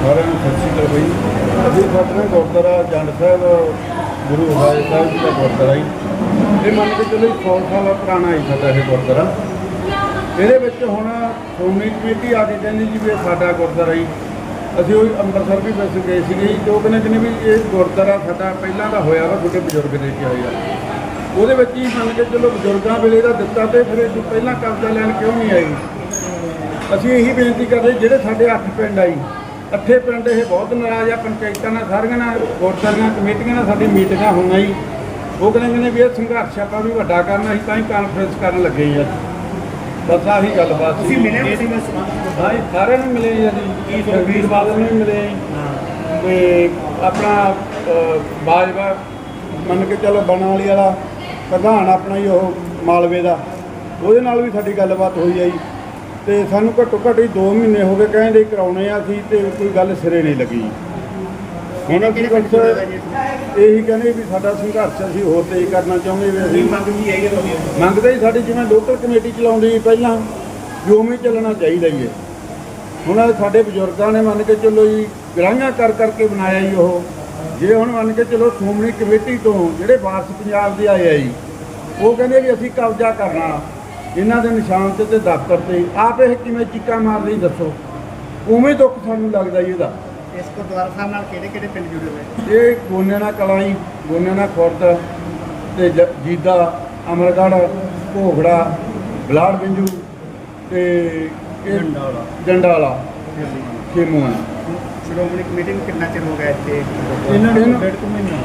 ਸਾਰਿਆਂ ਨੂੰ ਸਤਿ ਸ਼੍ਰੀ ਅਕਾਲ ਬਈ। ਅਸੀਂ ਸਾਡੇ ਗੁਰਦੁਆਰਾ ਜੰਡ ਸਾਹਿਬ, ਗੁਰੂ ਹਰਿ ਸਾਹਿਬ ਜੀ ਦਾ ਗੁਰਦੁਆਰਾ ਜੀ। ਇਹ ਮੰਨ ਕੇ ਚੱਲੋ 100 ਸਾਲ ਪੁਰਾਣਾ ਹੀ ਸਾਡਾ ਇਹ ਗੁਰਦੁਆਰਾ। ਇਹਦੇ ਵਿੱਚ ਹੁਣ ਸ਼੍ਰੋਮਣੀ ਕਮੇਟੀ ਆ ਕੇ ਕਹਿੰਦੀ ਜੀ ਵੀ ਇਹ ਸਾਡਾ ਗੁਰਦੁਆਰਾ ਜੀ। ਅਸੀਂ ਉਹ ਅੰਮ੍ਰਿਤਸਰ ਵੀ ਵੈਸੇ ਗਏ ਸੀਗੇ ਤੇ ਉਹ ਕਹਿੰਦੇ ਕਹਿੰਦੇ ਵੀ ਇਹ ਗੁਰਦੁਆਰਾ ਸਾਡਾ ਪਹਿਲਾਂ ਦਾ ਹੋਇਆ ਵਾ, ਛੋਟੇ ਬਜ਼ੁਰਗ ਦੇ ਕੇ ਹੋਇਆ। ਉਹਦੇ ਵਿੱਚ ਹੀ ਮੰਨ ਕੇ ਚੱਲੋ ਬਜ਼ੁਰਗਾਂ ਵੇਲੇ ਦਾ ਦਿੱਤਾ ਤੇ ਫਿਰ ਇਹ ਪਹਿਲਾਂ ਕਬਜ਼ਾ ਲੈਣ ਕਿਉਂ ਨਹੀਂ ਆਈ ਅਸੀਂ ਇਹੀ ਬੇਨਤੀ ਕਰਦੇ ਜਿਹੜੇ ਸਾਡੇ ਅੱਠ ਪਿੰਡ ਆਈ ਅੱਠੇ ਪਿੰਡ ਇਹ ਬਹੁਤ ਨਾਰਾਜ਼ ਆ ਪੰਚਾਇਤਾਂ ਨਾਲ ਸਾਰੀਆਂ ਨਾਲ ਗੁਰਦੁਆਰੀਆਂ ਕਮੇਟੀਆਂ ਨਾਲ ਸਾਡੀ ਮੀਟਿੰਗਾਂ ਹੋਈਆਂ ਜੀ। ਉਹ ਕਹਿੰਦੇ ਕਹਿੰਦੇ ਵੀ ਇਹ ਸੰਘਰਸ਼ ਆਪਾਂ ਵੀ ਵੱਡਾ ਕਰਨਾ ਅਸੀਂ ਤਾਂ ਹੀ ਕਾਨਫਰੰਸ ਕਰਨ ਲੱਗੇ ਜੀ ਅੱਜ ਬਸ ਆਹੀ ਗੱਲਬਾਤ ਸੀ। ਤੁਸੀਂ ਮਿਲੇ ਨੂੰ ਸਮਾਨ ਹਾਂ ਜੀ, ਸਾਰਿਆਂ ਨੂੰ ਮਿਲੇ ਜੀ। ਅਸੀਂ ਸੁਖਬੀਰ ਬਾਦਲ ਨੂੰ ਮਿਲੇ। ਜੀ। ਤੇ ਆਪਣਾ ਬਾਜਵਾ ਮੰਨ ਕੇ ਚਲੋ ਬਣਾਲੀ ਵਾਲਾ ਪ੍ਰਧਾਨ ਆਪਣਾ ਹੀ ਉਹ ਮਾਲਵੇ ਦਾ। ਉਹਦੇ ਨਾਲ ਵੀ ਸਾਡੀ ਗੱਲਬਾਤ ਹੋਈ ਆ ਜੀ। ਤੇ ਸਾਨੂੰ ਘੱਟੋ ਘੱਟ ਹੀ 2 ਮਹੀਨੇ ਹੋ ਗਏ ਕਹਿੰਦੇ ਕਰਾਉਣੇ ਆ ਅਸੀਂ ਤੇ ਕੋਈ ਗੱਲ ਸਿਰੇ ਨਹੀਂ ਲੱਗੀ। ਹੁਣ ਅਸੀਂ ਬਸ ਇਹੀ ਕਹਿੰਦੇ ਵੀ ਸਾਡਾ ਸੰਘਰਸ਼ ਅਸੀਂ ਹੋਰ ਤੇਜ਼ ਕਰਨਾ ਚਾਹੁੰਦੇ ਵੀ ਅਸੀਂ ਮੰਗ ਕੀ ਹੈ ਇਹ ਤੁਹਾਡੀ। ਮੰਗਦੇ ਹੀ ਸਾਡੀ ਜਿਵੇਂ ਲੋਕਲ ਕਮੇਟੀ ਚਲਾਉਂਦੀ ਸੀ ਪਹਿਲਾਂ ਵੀ ਉਵੇਂ ਚੱਲਣਾ ਚਾਹੀਦਾ ਹੀ ਹੈ। ਹੁਣ ਸਾਡੇ ਬਜ਼ੁਰਗਾਂ ਨੇ ਮੰਨ ਕੇ ਚੱਲੋ ਜੀ ਗ੍ਰਾਂਹਾਂ ਕਰ ਕਰਕੇ ਬਣਾਇਆ ਜੀ ਉਹ। ਜੇ ਹੁਣ ਮੰਨ ਕੇ ਚੱਲੋ ਸ਼੍ਰੋਮਣੀ ਕਮੇਟੀ ਤੋਂ ਜਿਹੜੇ ਵਾਰਸ ਪੰਜਾਬ ਦੇ ਆਏ ਆ ਜੀ ਉਹ ਕਹਿੰਦੇ ਵੀ ਅਸੀਂ ਕਬਜ਼ਾ ਕਰਨਾ। ਇਹਨਾਂ ਦੇ ਨਿਸ਼ਾਨ ਤੇ ਤੇ ਦਫ਼ਤਰ ਤੇ। ਆਪ ਇਹ ਕਿਵੇਂ ਚੀਕਾਂ ਮਾਰਦੇ ਜੀ ਦੱਸੋ? ਉਵੇਂ ਦੁੱਖ ਸਾਨੂੰ ਲੱਗਦਾ ਜੀ ਇਹਦਾ। ਇਸ ਗੁਰਦੁਆਰਾ ਸਾਹਿਬ ਨਾਲ ਕਿਹੜੇ ਕਿਹੜੇ ਪਿੰਡ ਜੁੜੇ ਹੋਏ? ਇਹ ਗੋਨਿਆਣਾ ਕਲਾਈ ਗੋਨਿਆਣਾ ਖੁਰਦ ਤੇ ਜੀਦਾ ਅਮਰਗੜ੍ਹ ਘੋਗੜਾ ਬਲਾੜ ਬਿੰਜੂ ਤੇ ਜੰਡਾਲਾ। ਜੰਡਾਲਾ ਖੇਮੂਆਂ ਸ਼੍ਰੋਮਣੀ ਕਮੇਟੀ ਨੂੰ ਕਿੰਨਾ ਚਿਰ ਹੋ ਗਿਆ ਇੱਥੇ? ਇਹਨਾਂ ਨੇ ਡੇਢ ਕੁ ਮਹੀਨਾ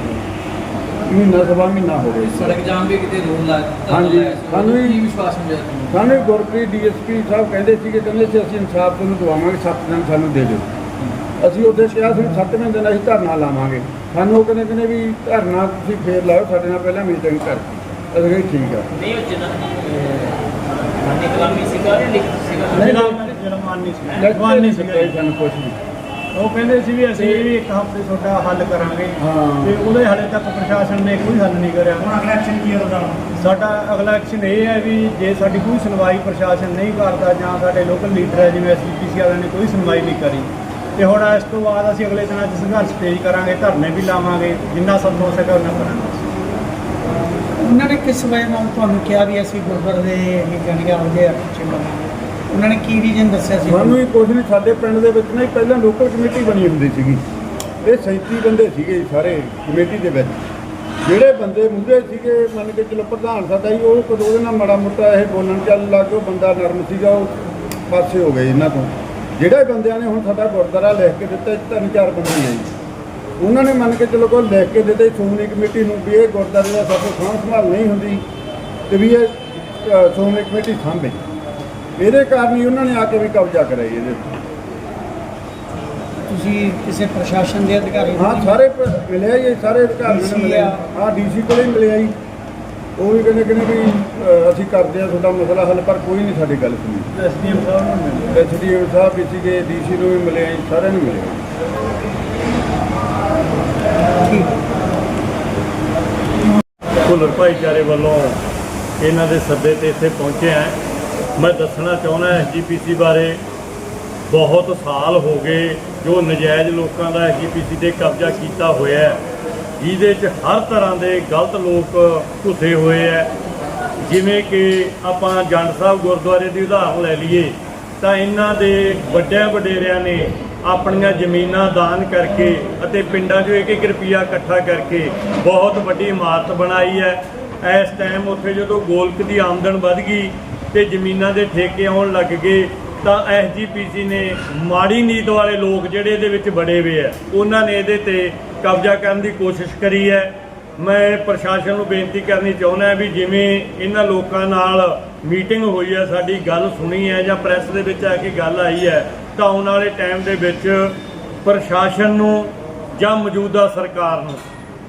ਮਹੀਨਾ ਸਵਾ ਮਹੀਨਾ ਹੋ ਗਿਆ ਜੀ। ਸੜਕ ਜਾਮ ਵੀ ਕਿਤੇ ਰੋਣ ਲੱਗ ਹਾਂਜੀ, ਸਾਨੂੰ ਵੀ- ਕੀ ਵਿਸ਼ਵਾਸ ਤੁਹਾਨੂੰ? ਸਾਨੂੰ ਗੁਰਪ੍ਰੀਤ ਡੀਐਸਪੀ ਸਾਹਿਬ ਕਹਿੰਦੇ ਸੀਗੇ ਕਹਿੰਦੇ ਸੀ ਅਸੀਂ ਇਨਸਾਫ ਤੁਹਾਨੂੰ ਦਵਾਵਾਂਗੇ 7 ਦਿਨ ਸਾਨੂੰ ਦੇ ਦਿਓ। ਅਸੀਂ ਉਹਦੇ ਕਿਹਾ ਸੀ 7ਵੇਂ ਦਿਨ ਅਸੀਂ ਧਰਨਾ ਲਾਵਾਂਗੇ। ਸਾਨੂੰ ਉਹ ਕਹਿੰਦੇ ਕਹਿੰਦੇ ਵੀ ਧਰਨਾ ਤੁਸੀਂ ਫੇਰ ਲਾਓ ਸਾਡੇ ਨਾਲ ਪਹਿਲਾਂ ਮੀਟਿੰਗ ਕਰਕੇ। ਅਸੀਂ ਕਿਹਾ ਠੀਕ ਆ। ਨਹੀਂ ਉਹ ਜਨਾ ਮਾਨੀ ਕਲਾਮੀ ਸੀਗਾ ਲਿਖ ਸੀਗਾ? ਨਹੀਂ, ਜਨਮਾਨ ਨਹੀਂ। ਸੀ ਜਗਵਾਨ ਨਹੀਂ ਸਿੱਖਿਆ ਸਾਨੂੰ ਕੁਛ ਨਹੀਂ ਉਹ ਕਹਿੰਦੇ ਸੀ ਵੀ ਅਸੀਂ ਵੀ ਇੱਕ ਹਫ਼ਤੇ ਤੁਹਾਡਾ ਹੱਲ ਕਰਾਂਗੇ। ਹਾਂ। ਤੇ ਉਹਦੇ ਹਾਲੇ ਤੱਕ ਪ੍ਰਸ਼ਾਸਨ ਨੇ ਕੋਈ ਹੱਲ ਨਹੀਂ ਕਰਿਆ। ਹੁਣ ਅਗਲਾ ਐਕਸ਼ਨ ਕੀ ਹੈ ਉਹਦਾ? ਸਾਡਾ ਅਗਲਾ ਐਕਸ਼ਨ ਇਹ ਹੈ ਵੀ ਜੇ ਸਾਡੀ ਕੋਈ ਸੁਣਵਾਈ ਪ੍ਰਸ਼ਾਸਨ ਨਹੀਂ ਕਰਦਾ ਜਾਂ ਸਾਡੇ ਲੋਕਲ ਲੀਡਰ ਹੈ ਜਿਵੇਂ ਐਸਜੀਪੀਸੀ ਵਾਲਿਆਂ ਨੇ ਕੋਈ ਸੁਣਵਾਈ ਨਹੀਂ ਕਰੀ। ਤੇ ਹੁਣ ਇਸ ਤੋਂ ਬਾਅਦ ਅਸੀਂ ਅਗਲੇ ਦਿਨਾਂ 'ਚ ਸੰਘਰਸ਼ ਤੇਜ਼ ਕਰਾਂਗੇ ਧਰਨੇ ਵੀ ਲਾਵਾਂਗੇ ਜਿੰਨਾ ਸਭ ਹੋ ਸਕੇ ਉਹਨਾਂ ਕਰਾਂਗੇ। ਉਹਨਾਂ ਨੇ ਕਿਸ ਵਜ੍ਹਾ ਨਾਲ ਤੁਹਾਨੂੰ ਕਿਹਾ ਵੀ ਅਸੀਂ ਗੁਰਦੁਆਰੇ ਦੇ ਇਹ ਜਾਣੀਆਂ ਪਿੱਛੇ ਮੰਨਾਂਗੇ ਉਹਨਾਂ ਨੇ ਕੀ ਰੀਜਨ ਦੱਸਿਆ ਸੀ? ਸਾਨੂੰ ਹੀ ਕੁਛ ਨਹੀਂ ਸਾਡੇ ਪਿੰਡ ਦੇ ਵਿੱਚ ਨਾ ਹੀ ਪਹਿਲਾਂ ਲੋਕਲ ਕਮੇਟੀ ਬਣੀ ਹੁੰਦੀ ਸੀਗੀ। ਇਹ 37 ਬੰਦੇ ਸੀਗੇ ਸਾਰੇ ਕਮੇਟੀ ਦੇ ਵਿੱਚ। ਜਿਹੜੇ ਬੰਦੇ ਮੁੰਡੇ ਸੀਗੇ, ਮੰਨ ਕੇ ਚਲੋ ਪ੍ਰਧਾਨ ਸਾਡਾ ਹੀ ਉਹ ਕਦੋਂ ਉਹਦੇ ਨਾਲ ਮਾੜਾ ਮੋਟਾ ਇਹ ਬੋਲਣ ਚੱਲ ਲੱਗ ਗਿਆ ਉਹ ਬੰਦਾ ਨਰਮ ਸੀਗਾ, ਉਹ ਪਾਸੇ ਹੋ ਗਏ ਇਹਨਾਂ ਤੋਂ। ਜਿਹੜੇ ਬੰਦਿਆਂ ਨੇ ਹੁਣ ਸਾਡਾ ਗੁਰਦੁਆਰਾ ਲਿਖ ਕੇ ਦਿੱਤਾ ਤਿੰਨ ਚਾਰ ਬੰਦੇ ਨੇ ਜੀ। ਉਹਨਾਂ ਨੇ ਮੰਨ ਕੇ ਚਲੋ ਕੋਈ ਲਿਖ ਕੇ ਦਿੱਤੇ, ਸ਼੍ਰੋਮਣੀ ਕਮੇਟੀ ਨੂੰ ਵੀ ਇਹ ਗੁਰਦੁਆਰੇ ਦਾ ਸਭ ਤੋਂ ਸਾਂਭ ਸੰਭਾਲ ਨਹੀਂ ਹੁੰਦੀ ਤੇ ਵੀ ਇਹ ਸ਼੍ਰੋਮਣੀ ਕਮੇਟੀ ਸਾਂਭੇ। ਇਹਦੇ ਕਾਰਨ ਹੀ ਉਹਨਾਂ ਨੇ ਆ ਕੇ ਵੀ ਕਬਜ਼ਾ ਕਰਿਆ ਜੀ ਇਹਦੇ ਉੱਤੇ। ਤੁਸੀਂ ਕਿਸੇ ਪ੍ਰਸ਼ਾਸਨ ਦੇ ਅਧਿਕਾਰੀ ਨੂੰ ਹਾਂ ਸਾਰੇ ਪ- ਮਿਲਿਆ ਜੀ ਸਾਰੇ ਅਧਿਕਾਰੀਆਂ ਨੂੰ DC ਮਿਲਿਆ ਆ। ਹਾਂ ਡੀਸੀ ਕੋਲੇ ਹੀ ਮਿਲਿਆ ਜੀ। ਉਹ ਵੀ ਕਹਿੰਦੇ ਕਹਿੰਦੇ ਵੀ ਅ, ਅਸੀਂ ਕਰਦੇ ਆ ਤੁਹਾਡਾ ਮਸਲਾ ਹੱਲ ਪਰ ਕੋਈ ਨਹੀਂ ਸਾਡੀ ਗੱਲ ਸੁਣੀ। ਐਸਡੀਐਮ ਸਾਹਿਬ ਨੂੰ ਮਿਲੇ ਐਸਡੀਐਮ ਸਾਹਿਬ ਵੀ ਸੀਗੇ ਡੀਸੀ ਨੂੰ ਵੀ ਮਿਲੇ ਜੀ ਸਾਰਿਆਂ ਨੂੰ ਮਿਲੇ ਭੁੱਲਰ ਭਾਈਚਾਰੇ ਵੱਲੋਂ ਇਹਨਾਂ ਦੇ ਸੱਦੇ ਤੇ ਇੱਥੇ ਪਹੁੰਚੇ ਆ ਮੈਂ ਦੱਸਣਾ ਚਾਹੁੰਦਾ ਐਸਜੀਪੀਸੀ ਬਾਰੇ। ਬਹੁਤ ਸਾਲ ਹੋ ਗਏ ਜੋ ਨਜਾਇਜ਼ ਲੋਕਾਂ ਦਾ ਐਸਜੀਪੀਸੀ ਤੇ ਕਬਜ਼ਾ ਕੀਤਾ ਹੋਇਆ ਹੈ। ਜਿਹਦੇ 'ਚ ਹਰ ਤਰ੍ਹਾਂ ਦੇ ਗਲਤ ਲੋਕ ਘੁਸੇ ਹੋਏ ਹੈ। ਜਿਵੇਂ ਕਿ ਆਪਾਂ ਜੰਡ ਸਾਹਿਬ ਗੁਰਦੁਆਰੇ ਦੀ ਉਦਾਹਰਨ ਲੈ ਲਈਏ, ਤਾਂ ਇਹਨਾਂ ਦੇ ਵੱਡਿਆਂ ਵਡੇਰਿਆਂ ਨੇ ਆਪਣੀਆਂ ਜ਼ਮੀਨਾਂ ਦਾਨ ਕਰਕੇ ਅਤੇ ਪਿੰਡਾਂ 'ਚੋਂ ਇੱਕ ਇੱਕ ਰੁਪਿਆ ਇਕੱਠਾ ਕਰਕੇ ਬਹੁਤ ਵੱਡੀ ਇਮਾਰਤ ਬਣਾਈ ਹੈ। ਇਸ ਟਾਈਮ ਉੱਥੇ ਜਦੋਂ ਗੋਲਕ ਦੀ ਆਮਦਨ ਵੱਧ ਗਈ ਤੇ ਜ਼ਮੀਨਾਂ ਦੇ ਠੇਕੇ ਆਉਣ ਲੱਗ ਗਏ, ਤਾਂ ਐਸਜੀਪੀਸੀ ਨੇ ਮਾੜੀ ਨੀਤ ਵਾਲੇ ਲੋਕ ਜਿਹੜੇ ਇਹਦੇ ਵਿੱਚ ਬੜੇ ਹੋਏ ਆ, ਉਹਨਾਂ ਨੇ ਇਹਦੇ ਤੇ ਕਬਜ਼ਾ ਕਰਨ ਦੀ ਕੋਸ਼ਿਸ਼ ਕਰੀ ਹੈ। ਮੈਂ ਪ੍ਰਸ਼ਾਸਨ ਨੂੰ ਬੇਨਤੀ ਕਰਨੀ ਚਾਹੁੰਦਾ ਵੀ ਜਿਵੇਂ ਇਹਨਾਂ ਲੋਕਾਂ ਨਾਲ ਮੀਟਿੰਗ ਹੋਈ ਹੈ ਸਾਡੀ ਗੱਲ ਸੁਣੀ ਹੈ ਜਾਂ ਪ੍ਰੈਸ ਦੇ ਵਿੱਚ ਆ ਕੇ ਗੱਲ ਆਈ ਹੈ, ਤਾਂ ਆਉਣ ਵਾਲੇ ਟਾਈਮ ਦੇ ਵਿੱਚ ਪ੍ਰਸ਼ਾਸਨ ਨੂੰ ਜਾਂ ਮੌਜੂਦਾ ਸਰਕਾਰ ਨੂੰ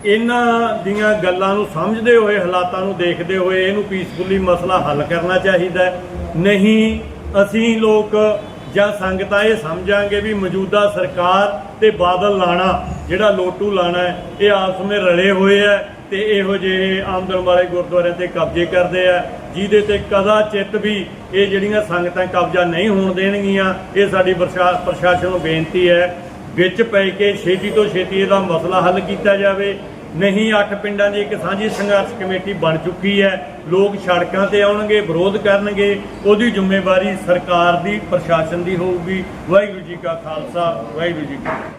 ਇਹਨਾਂ ਦੀਆਂ ਗੱਲਾਂ ਨੂੰ ਸਮਝਦੇ ਹੋਏ, ਹਾਲਾਤਾਂ ਨੂੰ ਦੇਖਦੇ ਹੋਏ ਇਹਨੂੰ ਪੀਸਫੁਲੀ ਮਸਲਾ ਹੱਲ ਕਰਨਾ ਚਾਹੀਦਾ ਨਹੀਂ, ਅਸੀਂ ਲੋਕ ਜਾਂ ਸੰਗਤਾਂ ਇਹ ਸਮਝਾਂਗੇ ਵੀ ਮੌਜੂਦਾ ਸਰਕਾਰ ਤੇ ਬਾਦਲ ਲਾਣਾ, ਜਿਹੜਾ ਲੋਟੂ ਲਾਣਾ ਇਹ ਆਪਸ ਵਿੱਚ ਰਲੇ ਹੋਏ ਹੈ ਤੇ ਇਹੋ ਜਿਹੇ ਆਮਦਨ ਵਾਲੇ ਗੁਰਦੁਆਰਿਆਂ ਤੇ ਕਬਜ਼ੇ ਕਰਦੇ ਆ, ਜਿਹਦੇ ਤੇ ਕਦਾ ਚਿੱਤ ਵੀ ਇਹ ਜਿਹੜੀਆਂ ਸੰਗਤਾਂ ਕਬਜ਼ਾ ਨਹੀਂ ਹੋਣ ਦੇਣਗੀਆਂ, ਇਹ ਸਾਡੀ ਪ੍ਰਸ਼ਾ- ਪ੍ਰਸ਼ਾਸਨ ਨੂੰ ਬੇਨਤੀ ਹੈ, ਵਿੱਚ ਪੈ ਕੇ ਛੇਤੀ ਤੋਂ ਛੇਤੀ ਇਹਦਾ ਮਸਲਾ ਹੱਲ ਕੀਤਾ ਜਾਵੇ। ਨਹੀਂ, ਅੱਠ ਪਿੰਡਾਂ ਦੀ ਇੱਕ ਸਾਂਝੀ ਸੰਘਰਸ਼ ਕਮੇਟੀ ਬਣ ਚੁੱਕੀ ਹੈ। ਲੋਕ ਸੜਕਾਂ ਤੇ ਆਉਣਗੇ, ਵਿਰੋਧ ਕਰਨਗੇ। ਉਹਦੀ ਜ਼ਿੰਮੇਵਾਰੀ ਸਰਕਾਰ ਦੀ, ਪ੍ਰਸ਼ਾਸਨ ਦੀ ਹੋਊਗੀ। ਵਾਹਿਗੁਰੂ ਜੀ ਕਾ ਖਾਲਸਾ, ਵਾਹਿਗੁਰੂ ਜੀ ਕੀ